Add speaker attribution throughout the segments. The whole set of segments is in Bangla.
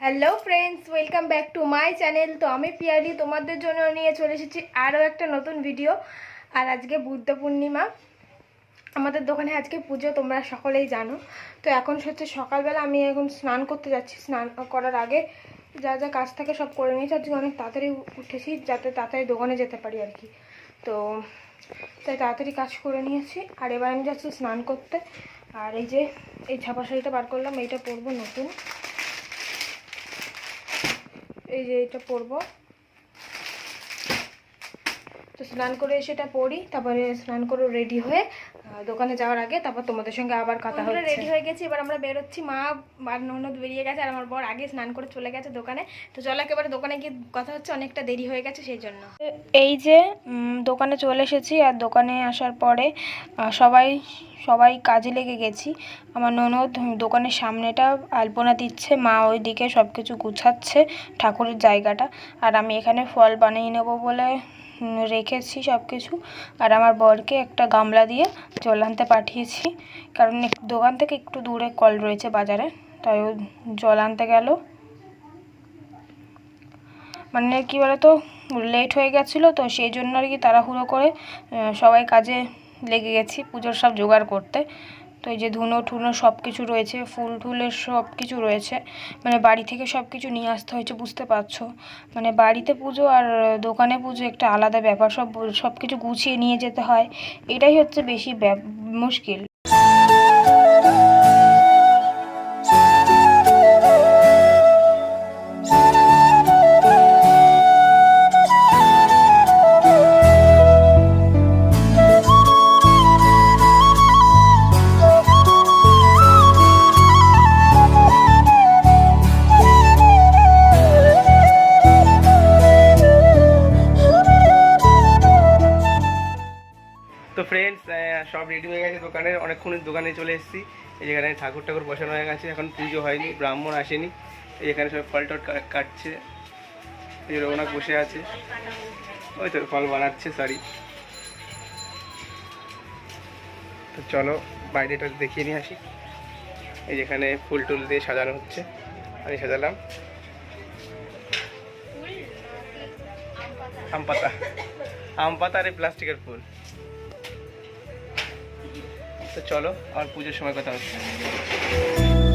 Speaker 1: Hello friends welcome back to my channel তো আমি পিয়ালি, তোমাদের জন্য নিয়ে চলে এসেছি আরও একটা নতুন ভিডিও আর আজকে বুদ্ধ পূর্ণিমা। আমাদের দোকানে আজকে পুজো, তোমরা সকলেই জানো। তো এখন হচ্ছে সকালবেলা, আমি এখন স্নান করতে যাচ্ছি। স্নান করার আগে যা যা কাজ থাকে সব করে নিয়েছি। আজকে অনেক তাড়াতাড়ি উঠেছি, যাতে তাড়াতাড়ি দোকানে যেতে পারি আর কি। তো তাই তাড়াতাড়ি কাজ করে নিয়েছি। আর এবার আমি যাচ্ছি স্নান করতে। আর এই যে, এই ছাপা শাড়িটা বার করলাম, এইটা পরবো নতুন। এই যে এইটা পরবো। তো স্নান করে এসে এটা পরি, তারপরে স্নান করে রেডি হয়ে দোকানে যাওয়ার আগে তারপর তোমাদের সঙ্গে আবার কথা হচ্ছে। রেডি হয়ে গেছি এবার আমরা বেরোচ্ছি। মা আর ননদ বেরিয়ে গেছে আর আমার বর আগে স্নান করে চলে গেছে দোকানে। তো চলো একেবারে দোকানে গিয়ে কথা হচ্ছে অনেকটা দেরি হয়ে গেছে সেই জন্য। এই যে দোকানে চলে এসেছি আর দোকানে আসার পরে সবাই সবাই কাজে লেগে গেছি। আমার ননদ দোকানের সামনেটা আলপনা দিচ্ছে মা ওইদিকে সব কিছু গুছাচ্ছে ঠাকুরের জায়গাটা। আর আমি এখানে ফল বানিয়ে নেব বলে রেখেছি সব কিছু আর আমার বরকে একটা গামলা দিয়ে জল আনতে পাঠিয়েছি। কারণ দোকান থেকে একটু দূরে কল রয়েছে বাজারে, তাই ও জল আনতে গেল। মানে কি বলতো, লেট হয়ে গেছিল, তো সেই জন্য আর কি তাড়াহুড়ো করে সবাই কাজে লেগে গেছি পুজোর সব জোগাড় করতে। এই যে ধুনো ঠুনো সব কিছু রয়েছে, ফুল টুলের সব কিছু রয়েছে মানে বাড়ি থেকে সব কিছু নিয়ে আসতে হয়েছে, বুঝতে পারছ? মানে বাড়িতে পুজো আর দোকানে পুজো একটা আলাদা ব্যাপার, সব সব কিছু গুছিয়ে নিয়ে যেতে হয়, এটাই হচ্ছে বেশি মুশকিল।
Speaker 2: তো ফ্রেন্ডস সব রেডি হয়ে গেছে দোকানে। অনেকক্ষণ দোকানে চলে এসেছি। এই যেখানে ঠাকুর ঠাকুর বসানো হয়ে গেছে। এখন পুজো হয়নি ব্রাহ্মণ আসেনি। এখানে সব ফল টল কাটছে। রঘুনাথ বসে আছে। ওই তো ফল বানাচ্ছে সরি তো চলো বাইরেটা দেখিয়ে নিয়ে আসি। এই যেখানে ফুল টুল দিয়ে সাজানো হচ্ছে। আমি সাজালাম। আম পাতা। আম পাতা আর এই প্লাস্টিকের ফুল। চলো আর পুজোর সময় কথা হচ্ছে।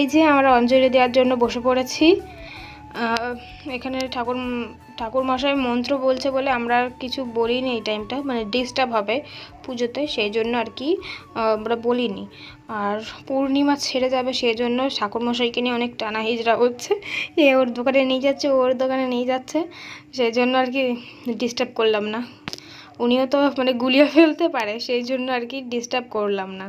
Speaker 2: এই যে আমরা অঞ্জলি দেওয়ার জন্য বসে পড়েছি
Speaker 1: এখানে ঠাকুর ঠাকুর মশাই মন্ত্র বলছে বলে আমরা কিছু বলিনি এই টাইমটা মানে ডিস্টার্ব হবে পুজোতে সেই জন্য আর কি আমরা বলিনি। আর পূর্ণিমা ছেড়ে যাবে সেই জন্য ঠাকুর মশাইকে নিয়ে অনেক টানা হিজড়া হচ্ছে, এ ওর দোকানে নিয়ে যাচ্ছে ওর দোকানে নিয়ে যাচ্ছে, সেই জন্য আর কি ডিস্টার্ব করলাম না। উনিও তো মানে গুলিয়ে ফেলতে পারে, সেই জন্য আর কি ডিস্টার্ব করলাম না।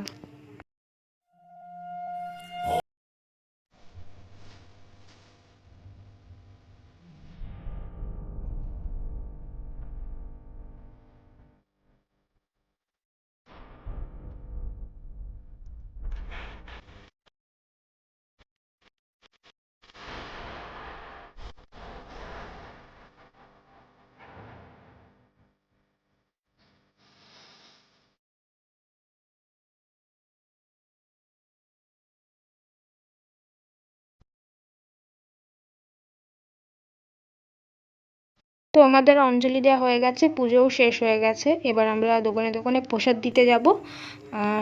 Speaker 1: তো আমাদের অঞ্জলি দেওয়া হয়ে গেছে, পুজোও শেষ হয়ে গেছে। এবার আমরা দোকানে দোকানে প্রসাদ দিতে যাব।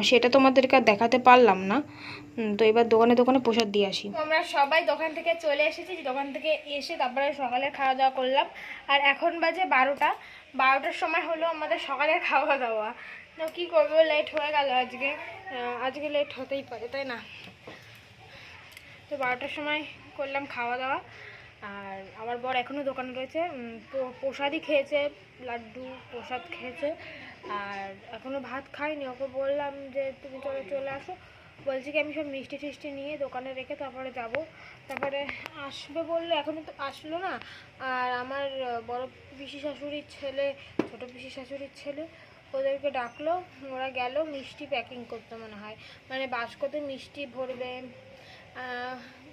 Speaker 1: সেটা তোমাদেরকে আর দেখাতে পারলাম না। তো এবার দোকানে দোকানে প্রসাদ দিয়ে আসি। আমরা সবাই দোকান থেকে চলে এসেছি, দোকান থেকে এসে তারপরে সকালে খাওয়া দাওয়া করলাম। আর এখন বাজে বারোটা। বারোটার সময় হলো আমাদের সকালের খাওয়া দাওয়া। তো কী করব লেট হয়ে গেল আজকে। আজকে লেট হতেই পারে, তাই না? তো বারোটার সময় করলাম খাওয়া দাওয়া। আর আমার বর এখনও দোকানে রয়েছে প্রসাদই খেয়েছে, লাড্ডু, প্রসাদ খেয়েছে, আর এখনও ভাত খাইনি। ওকে বললাম যে, তুমি চলে চলে আসো। বলছি কি, আমি সব মিষ্টি টিষ্টি নিয়ে দোকানে রেখে তারপরে যাব। তারপরে আসবে বলল এখনও তো আসলো না। আর আমার বড় পিসি শাশুড়ির ছেলে, ছোটো পিসি শাশুড়ির ছেলে, ওদেরকে ডাকলো। ওরা গেল মিষ্টি প্যাকিং করতে মনে হয়। মানে বাস্কতে মিষ্টি ভরবে।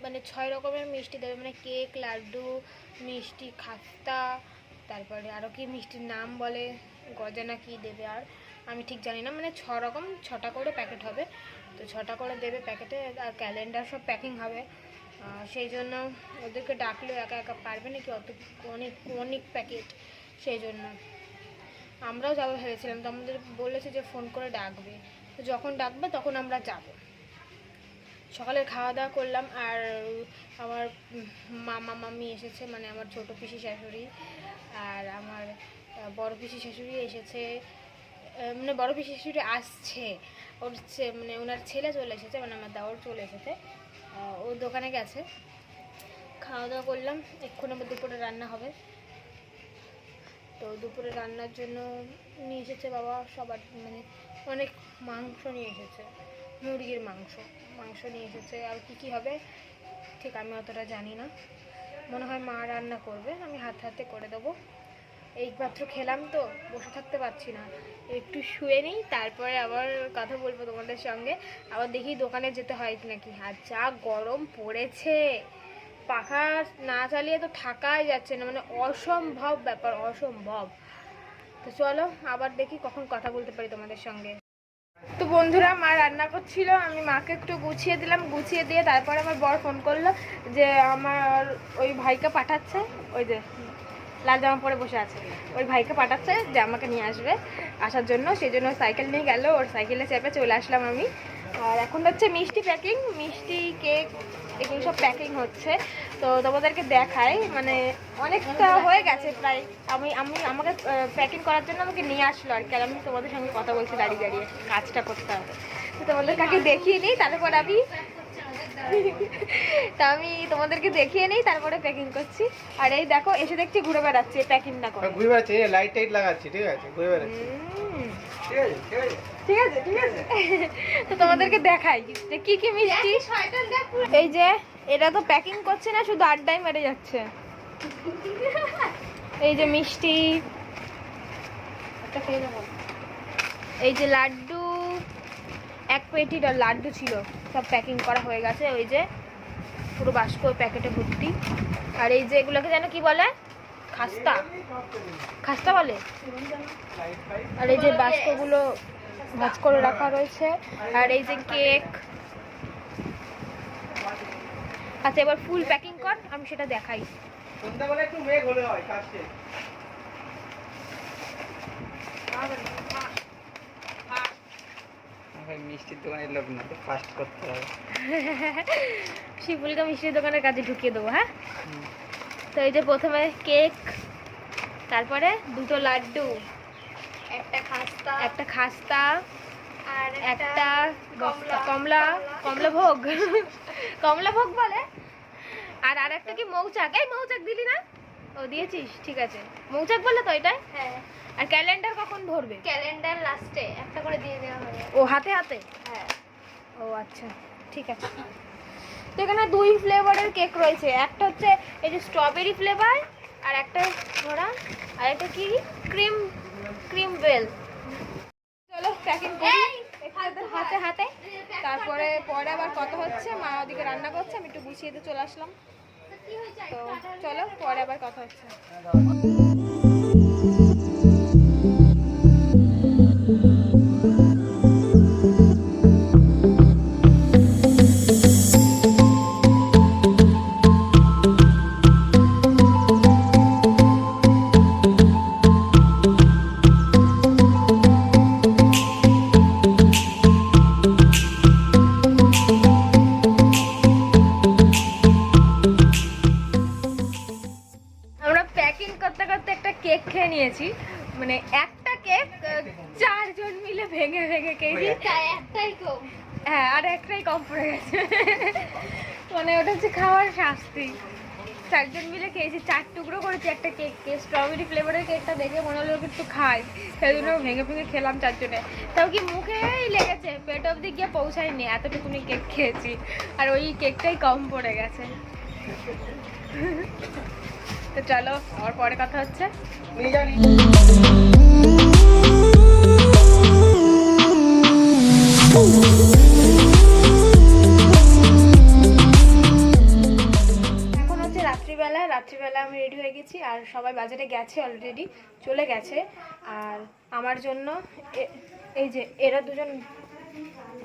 Speaker 1: মানে ছয় রকমের মিষ্টি দেবে মানে কেক, লাড্ডু, মিষ্টি খাস্তা, তারপরে আরও কি মিষ্টির নাম বলে গজা না কি দেবে আর, আমি ঠিক জানি না মানে ছ রকম, ছটা করে প্যাকেট হবে। তো ছটা করে দেবে প্যাকেটে, আর ক্যালেন্ডার সব প্যাকিং হবে। সেই জন্য ওদেরকে ডাকলে একা একা পারবে নাকি অত অনেক অনেক প্যাকেট, সেই জন্য। আমরাও যাব ভেবেছিলাম, তো আমাদের বলেছে যে ফোন করে ডাকবে। তো যখন ডাকবে তখন আমরা যাব। সকালে খাওয়া দাওয়া করলাম আর আমার মামা মামি এসেছে মানে আমার ছোট পিসি শাশুড়ি আর আমার বড় পিসি শাশুড়ি এসেছে মানে বড় পিসি শাশুড়ি আসছে, ওর মানে ওনার ছেলে চলে এসেছে মানে আমার দাওয়ার চলে এসেছে ও দোকানে গেছে, খাওয়া দাওয়া করলাম, এক্ষুনি আবার দুপুরে রান্না হবে, তো দুপুরে রান্নার জন্য নিয়ে এসেছে বাবা, সবার মানে অনেক মাংস নিয়ে এসেছে। মুরগির মাংস মাংস নিয়ে এসেছে। আর কি কি হবে, ঠিক আমি অতটা জানি না। মনে হয় মা রান্না করবে, আমি হাতে হাতে করে দেবো। এইমাত্র খেলাম তো, বসে থাকতে পারছি না। একটু শুয়ে নিই, তারপরে আবার কথা বলব তোমাদের সঙ্গে। আবার দেখি দোকানে যেতে হয় নাকি আর যা গরম পড়েছে। পাখা না চালিয়ে তো থাকাই যাচ্ছে না মানে অসম্ভব ব্যাপার, অসম্ভব। তো চলো, আবার দেখি কখন কথা বলতে পারি তোমাদের সঙ্গে। তো বন্ধুরা মা রান্না করছিল, আমি মাকে একটু গুছিয়ে দিলাম, গুছিয়ে দিয়ে তারপর আমার বর ফোন করল যে আমার ওই ভাইকে পাঠাচ্ছে, ওই যে লাল জামা পরে বসে আছে, ওই ভাইকে পাঠাচ্ছে যে আমাকে নিয়ে আসবে আসার জন্য, সেই জন্য সাইকেল নিয়ে গেল, ওর সাইকেলে চেপে চলে আসলাম আমি। আর এখন হচ্ছে মিষ্টি প্যাকিং মিষ্টি কেক এগুলো সব প্যাকিং হচ্ছে। তো তোমাদেরকে দেখাই মানে অনেকটা হয়ে গেছে প্রায়। আমি আমি আমাকে প্যাকিং করার জন্য আমাকে নিয়ে আসলো আর কি আর আমি তোমাদের সঙ্গে কথা বলছি দাঁড়িয়ে দাঁড়িয়ে কাজটা করতে হবে। তো তোমাদের কাকে দেখিয়ে নিই তারপর আমি তা আমি তোমাদেরকে দেখিয়ে নিই তারপরে প্যাকিং করছি। আর এই দেখো এসে দেখছি ঘুরে বেড়াচ্ছে প্যাকিং না করে।
Speaker 2: ঘুরে বেড়াচ্ছে লাইট টাইট লাগাচ্ছি ঠিক আছে ঘুরে বেড়াচ্ছে। ঠিক আছে ঠিক আছে।
Speaker 1: ঠিক আছে ঠিক আছে। তো তোমাদেরকে দেখাই যে কি কি মিষ্টি। এই যে এটা তো প্যাকিং করছে না, শুধু আড্ডাই মেরে যাচ্ছে। এই যে মিষ্টি। এই যে লাড্ডু, এক পেটির লাড্ডু ছিল, সব প্যাকিং করা হয়ে গেছে। ওই যে পুরো বাস্ক প্যাকেটে ভর্তি। আর এই যে এগুলোকে যেন কি বলে? খাস্তা। খাস্তা বলে? আর এই যে বাস্কগুলো ভাজ করে রাখা রয়েছে। আর এই যে কেক আচ্ছা এবার ফুল প্যাকিং কর আমি সেটা দেখাই।
Speaker 2: সন্ধ্যাবেলা একটু মেঘ হলে হয় কাজকে। মিষ্টির দোকানের লোক না ফাস্ট করতে হবে।
Speaker 1: শিবুলকে মিষ্টির দোকানের কাজে ঢুকিয়ে দেবো হ্যাঁ? তো এই যে প্রথমে কেক তারপরে দুটো লাড্ডু
Speaker 3: একটা খাস্তা।
Speaker 1: একটা খাস্তা একটা
Speaker 3: কমলা।
Speaker 1: কমলা ভোগ। কমলা ভোগ বলে? আর আর একটা কি মৌচাক? এই মৌচাক দিলি না? ও দিয়েছিস ঠিক আছে। মৌচাক বলে তো এটাই?
Speaker 3: হ্যাঁ।
Speaker 1: আর ক্যালেন্ডার কখন ধরবে?
Speaker 3: ক্যালেন্ডার লাস্টে একটা করে দিয়ে দেওয়া হবে
Speaker 1: ও হাতে হাতে?
Speaker 3: হ্যাঁ।
Speaker 1: ও আচ্ছা ঠিক আছে। তো এখানে দুই ফ্লেভারের কেক রয়েছে। একটা হচ্ছে এই যে স্ট্রবেরি ফ্লেভার আর একটা ধরা আর একটা কি? Cream Cream Bell. চলো প্যাকিং করি। হাতে হাতে। তারপরে পরে আবার কথা হচ্ছে, মা ওদিকে রান্না করছে, আমি একটু গুছিয়ে দিয়ে চলে আসলাম। তো চলো, পরে আবার কথা হচ্ছে। স্ট্রবেরি ফ্লেভারের কেকটা দেখে মনে হলো একটু খাই। সেই জন্য ভেঙে ভেঙে খেলাম চারজনে। তাও কি মুখেই লেগেছে? পেট অবধি গিয়ে পৌঁছায়নি, এতটুকুনি কেক খেয়েছি। আর ওই কেকটাই কম পড়ে গেছে। তো চলো, আবার পরে কথা হচ্ছে। রাত্রিবেলা রাত্রিবেলা আমি রেডি হয়ে গেছি আর সবাই বাজারে গেছে অলরেডি চলে গেছে। আর আমার জন্য এই যে এরা দুজন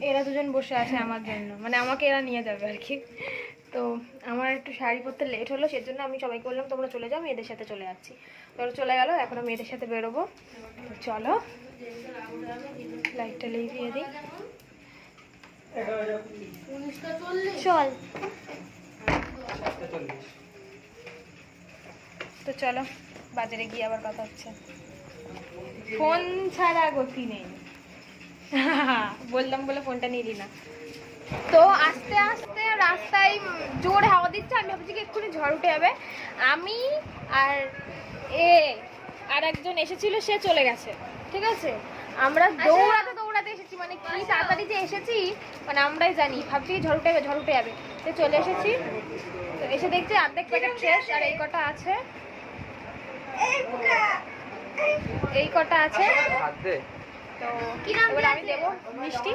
Speaker 1: এরা দুজন বসে আছে আমার জন্য। মানে আমাকে এরা নিয়ে যাবে আর কি। তো আমার একটু শাড়ি পরতে লেট হলো সেজন্য আমি সবাইকে বললাম তোমরা চলে যাও মেয়েদের সাথে চলে যাচ্ছি। তোরা চলে গেলো এখন আমি মেয়েদের সাথে বেরোবো। তো চলো লাইটটা লিভিয়ে দিই। চল। তো চলো বাজারে গিয়ে আবার কথা হচ্ছে। ফোন ছাড়া গতি নেই। বললাম বলে ফোনটা নিলি না তো আস্তে আস্তে রাস্তায় জোর হাওয়া দিচ্ছে আমি ভাবছি কি এক্ষুনি ঝড় উঠে যাবে। আমি আর এ আর একজন এসেছিল সে চলে গেছে। ঠিক আছে? আমরা দৌড়াতে দৌড়াতে এসেছি মানে কি তাড়াতাড়ি যে এসেছি মানে আমরাই জানি। ভাবছি ঝড় উঠে যাবে ঝড় উঠে যাবে। তো চলে এসেছি। তো এসে দেখছি অর্ধেক প্যাকেট শেষ আর এই কটা আছে। এই কটা আছে? তো এবার আমি? দেবো। মিষ্টি?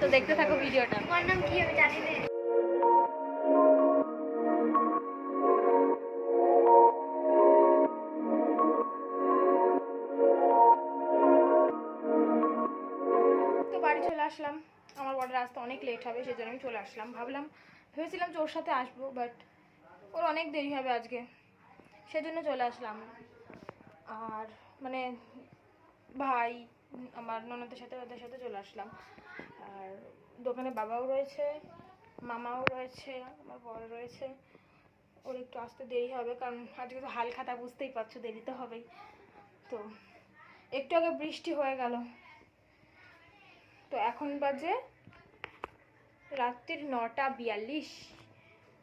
Speaker 1: তো দেখতে থাকো ভিডিওটা।
Speaker 3: তোমার নাম কি আমি জানি না।
Speaker 1: তো বাড়ি চলে আসলাম। আমার বড় রাস্তা অনেক লেট হবে সেজন্য আমি চলে আসলাম। ভাবলাম ভেবেছিলাম যে ওর সাথে আসব বাট ওর অনেক দেরি হবে আজকে। সেজন্য চলে আসলাম। আর মানে ভাই, আমার ননদের সাথে, ওদের সাথে চলে আসলাম। আর দোকানে বাবাও রয়েছে, মামাও রয়েছে, আমার বড় রয়েছে। ওর একটু আসতে দেরি হবে, কারণ আজকে তো হাল খাতা বুঝতেই পারছ, দেরি তো হবেই। তো একটু আগে বৃষ্টি হয়ে গেল। তো এখন বাজে রাত্রির নটা বিয়াল্লিশ।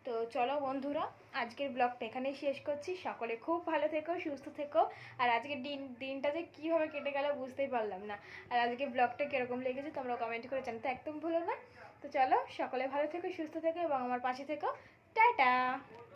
Speaker 1: তো চলো বন্ধুরা আজকের ব্লগটা এখানেই শেষ করছি। সকলে খুব ভালো থেকো, সুস্থ থেকো। আর আজকের দিন, দিনটা যে কীভাবে কেটে গেল বুঝতেই পারলাম না। আর আজকে ব্লগটা কীরকম লেগেছে তোমরা কমেন্ট করে জানতে একদম ভুলো না। তো চলো, সকলে ভালো থেকো, সুস্থ থেকো এবং আমার পাশে থেকো। টাটা!